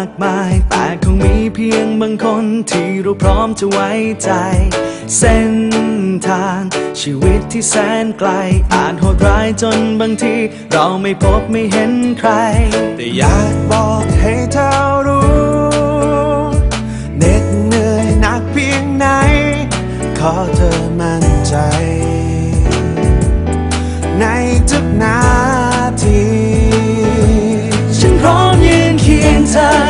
ากมาย แต่คงมีเพียงบางคนที่เราพร้อมจะไว้ใจ เส้นทาง ชีวิตที่แสนไกล อาจโหดร้ายจนบางที เราไม่พบไม่เห็นใคร แต่อยากบอกให้เธอรู้เหน็ดเหนื่อยหนักเพียงไหน ขอเธอมั่นใจ ในทุกนา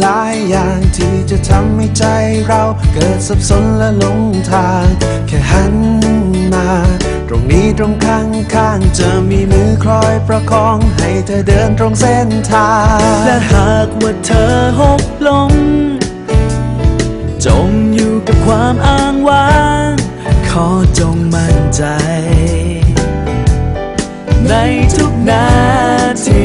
หลายอย่างที่จะทำให้ใจเราเกิดสับสนและหลงทาง แค่หันมา ตรงนี้ตรงข้างข้างๆจะมีมือคอยประคองให้เธอเดินตรงเส้นทาง และหากว่าเธอหกลงจมอยู่กับความอ้างว้าง ขอจงมั่นใจ ในทุกนาที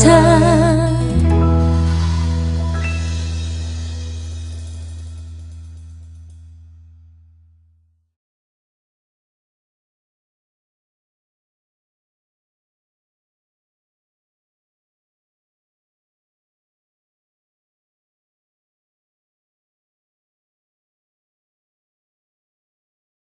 สิ่